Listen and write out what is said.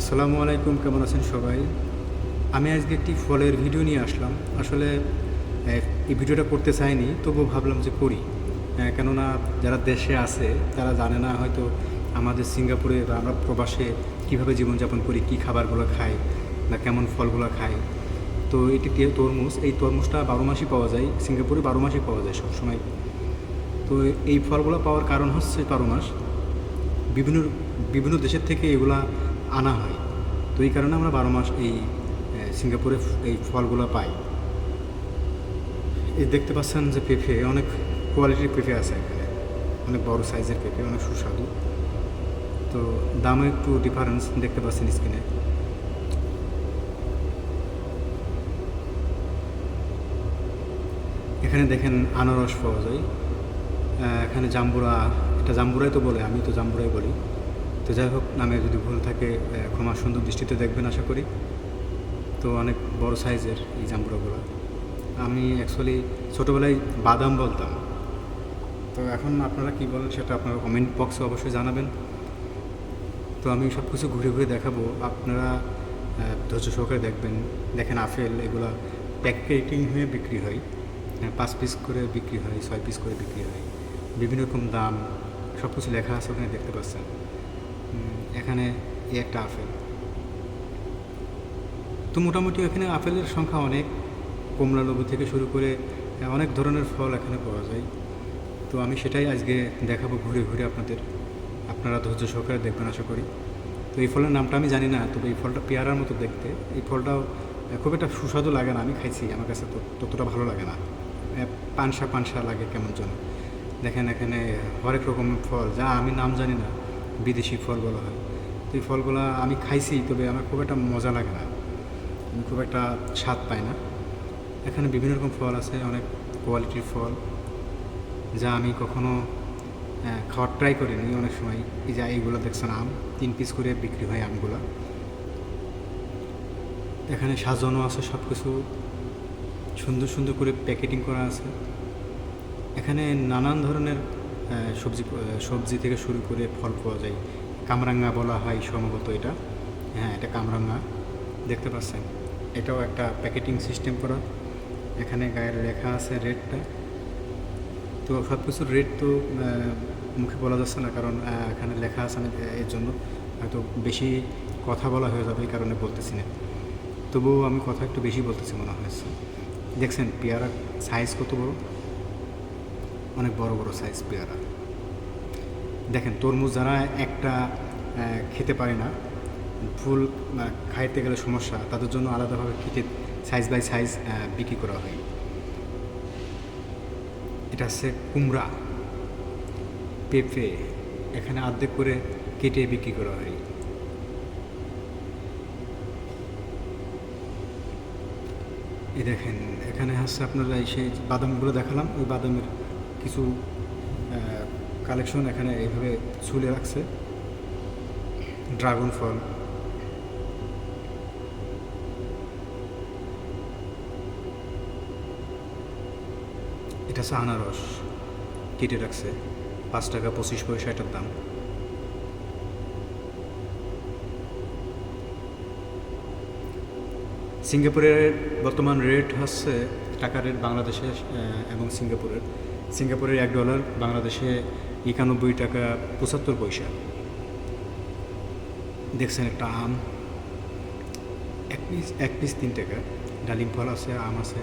আসসালামু আলাইকুম, কেমন আছেন সবাই? আমি আজকে একটি ফলের ভিডিও নিয়ে আসলাম। আসলে এই ভিডিওটা করতে চাইনি, তবুও ভাবলাম যে করি। কেননা যারা দেশে আছে, তারা জানে না হয়তো আমাদের সিঙ্গাপুরে বা আমরা প্রবাসে কীভাবে জীবনযাপন করি, কী খাবারগুলো খাই বা কেমন ফলগুলো খাই। তো এটি তরমুজ, এই তরমুজটা বারো মাসই পাওয়া যায়, সিঙ্গাপুরে বারো মাসই পাওয়া যায় সবসময়। তো এই ফলগুলো পাওয়ার কারণ হচ্ছে বারো মাস। বিভিন্ন বিভিন্ন দেশের থেকে এগুলা আনা হয়। তো এই কারণে আমরা বারো মাস এই সিঙ্গাপুরে এই ফলগুলো পাই। এই দেখতে পাচ্ছেন যে পেঁপে, অনেক কোয়ালিটির পেঁপে আছে এখানে। অনেক বড় সাইজের পেঁপে, অনেক সুস্বাদু। তো দামও একটু ডিফারেন্স দেখতে পাচ্ছেন স্ক্রিনে এখানে দেখেন আনারস পাওয়া যায়। এখানে জাম্বুরা, এটা জাম্বুরাই তো বলে, আমি তো জাম্বুরাই বলি। তো যাই হোক, নামে যদি ভুল থাকে ক্ষমা সুন্দর দৃষ্টিতে দেখবেন আশা করি। তো অনেক বড় সাইজের এই জাম্বুরাগুলো। আমি অ্যাকচুয়ালি ছোটোবেলায় বাদাম বলতাম। তো এখন আপনারা কি বলেন সেটা আপনারা কমেন্ট বক্সে অবশ্যই জানাবেন। তো আমি সব কিছু ঘুরে ঘুরে দেখাবো। আপনারা ধৈর্য সহকারে দেখবেন। দেখেন আপেল, এগুলো প্যাকেটিং হয়ে বিক্রি হয়। পাঁচ পিস করে বিক্রি হয়, ছয় পিস করে বিক্রি হয়। বিভিন্ন রকম দাম সব কিছু লেখা আছে ওখানে দেখতে পাচ্ছেন। এখানে এই একটা আপেল। তো মোটামুটি এখানে আপেলের সংখ্যা অনেক। কমলা লেবু থেকে শুরু করে অনেক ধরনের ফল এখানে পাওয়া যায়। তো আমি সেটাই আজকে দেখাবো ঘুরে ঘুরে আপনাদের। আপনারা ধৈর্য সহকারে দেখবেন, আশা করি। তো এই ফলের নামটা আমি জানি না, তবে এই ফলটা পেয়ারার মতো দেখতে। এই ফলটাও খুব একটা সুস্বাদু লাগে না, আমি খাইছি, আমার কাছে ততটা ভালো লাগে না। পানসা পানসা লাগে কেমন যেন। দেখেন এখানে হরেক রকমের ফল, যা আমি নাম জানি না। বিদেশি ফল বলা হয়। তো এই ফলগুলো আমি খাইছি, তবে আমার খুব একটা মজা লাগে না। আমি খুব একটা স্বাদ পাই না। এখানে বিভিন্ন রকম ফল আছে, অনেক কোয়ালিটির ফল, যা আমি কখনো খাওয়ার ট্রাই করিনি অনেক সময়। এই যে এইগুলো দেখছেন, আম, তিন পিস করে বিক্রি হয় আমগুলো। এখানে সাজানো আছে সব কিছু সুন্দর সুন্দর করে প্যাকেটিং করা আছে। এখানে নানান ধরনের সবজি সবজি থেকে শুরু করে ফল পাওয়া যায়। কামরাঙ্গা বলা হয় সম্ভবত এটা। হ্যাঁ এটা কামরাঙ্গা। দেখতে পাচ্ছেন? এটাও একটা প্যাকেটিং সিস্টেম করা। এখানে গায়ের লেখা আছে রেটটা তো সব কিছুর রেট তো মুখে বলা যাচ্ছে না কারণ এখানে লেখা আছে আমি এর জন্য। হয়তো বেশি কথা বলা হয়ে যাবে এই কারণে বলতেছি না। তবুও আমি কথা একটু বেশি বলতেছি মনে হয়েছে দেখছেন, পেয়ারা সাইজ কত বড়? অনেক বড় বড় সাইজ পেয়ারা। দেখেন, তরমুজ যারা একটা খেতে পারে না, ফুল খাইতে গেলে সমস্যা, তাদের জন্য আলাদাভাবে কেটে সাইজ বাই সাইজ বিক্রি করা হয়। এটা হচ্ছে কুমড়া, পেঁপে, এখানে অর্ধেক করে কেটে বিক্রি করা হয়। এই দেখেন, এখানে হচ্ছে আপনারা এই সেই বাদামগুলো দেখালাম, ওই বাদামের কিছু কালেকশন এখানে এইভাবে ঝুলে রাখছে। ড্রাগন ফল এটা হচ্ছে আনারস কেটে রাখছে। পাঁচ টাকা পঁচিশ পয়সা এটার দাম। সিঙ্গাপুরের বর্তমান রেট হচ্ছে টাকা রেট বাংলাদেশে এবং সিঙ্গাপুরের। সিঙ্গাপুরের এক ডলার, বাংলাদেশে একানব্বই টাকা পঁচাত্তর পয়সা। দেখছেন একটা আম, এক পিস এক পিস তিন টাকা। ডালিম ফল আছে, আম আছে।